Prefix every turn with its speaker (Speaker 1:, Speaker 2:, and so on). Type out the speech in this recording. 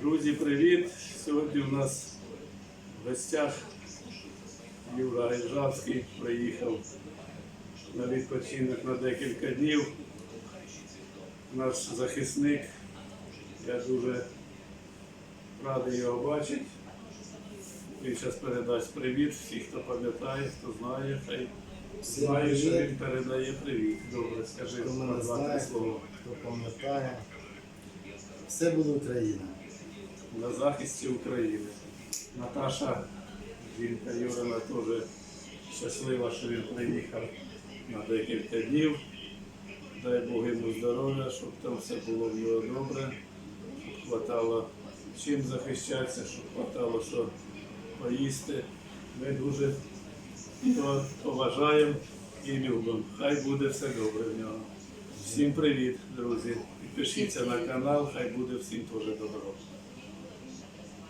Speaker 1: Друзі, привіт! Сьогодні у нас в гостях Юра Гайжавський приїхав на відпочинок на декілька днів. Наш захисник. Я дуже радий його бачити. Він зараз передасть привіт всім, хто пам'ятає, хто знає, хай знає, що він передає привіт. Добре, скажи
Speaker 2: мене
Speaker 1: два-три слова.
Speaker 2: хто пам'ятає. Все буде Україна.
Speaker 1: на захисті України. Наташа, жінка Юрина, теж щаслива, що він приїхав на декілька днів. Дай Бог йому здоров'я, щоб там все було в нього добре, щоб хватало чим захищатися, щоб хватало що поїсти. Ми дуже його поважаємо і любимо. Хай буде все добре в нього. Всім привіт, друзі. Підпишіться на канал, хай буде всім теж добро.